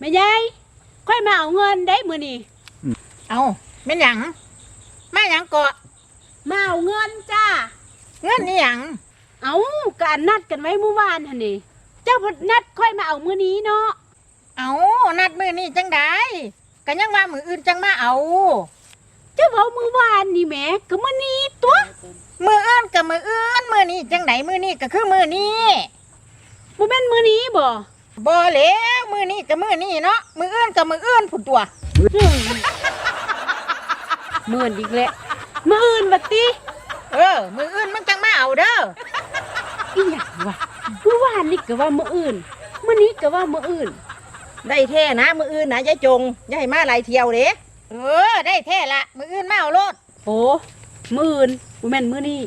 แม่ยายค่อยมาเอาเงินได้มื้อนี้เอาแม่นหยังมาหยังเกาะมาเอาเงินจ้า เงินนี่หยังเอากอันนัดกันไว้เมื่อวานหั่นนี่เจ้าพดนัดค่อยมาเอามื้อนี้เนาะเอานัดมือนี่จังได้กันยังว่ามืออื่นจังมาเอา เจ้าเว้ามื้อวานนี่แหมก็มื้อนี้ตัวมืออื่นกับมืออื่นมือนี่จังไดมือนี่ก็คือมือนี่บ่แม่นมื้อนี้บ่ บ่แล้วมือนี่กับมือนี่เนาะมืออื่นกับมืออื่นผุดตัวเมื่อนอีกแล้วมื้ออื่นบัดติเออ มืออื่นมันจังมาเอาเด้ออีหยังวะเมื่อวานนี่ก็ว่ามื้ออื่นมื้อนี้ก็ว่ามื้ออื่น ได้แท้นะมืออื่นนะยายจงยายมาหลายเที่ยวเด้เออ ได้แท้ละมืออื่นมาเอาโลดโอ้มื้ออื่นบ่แม่นมื้อนี้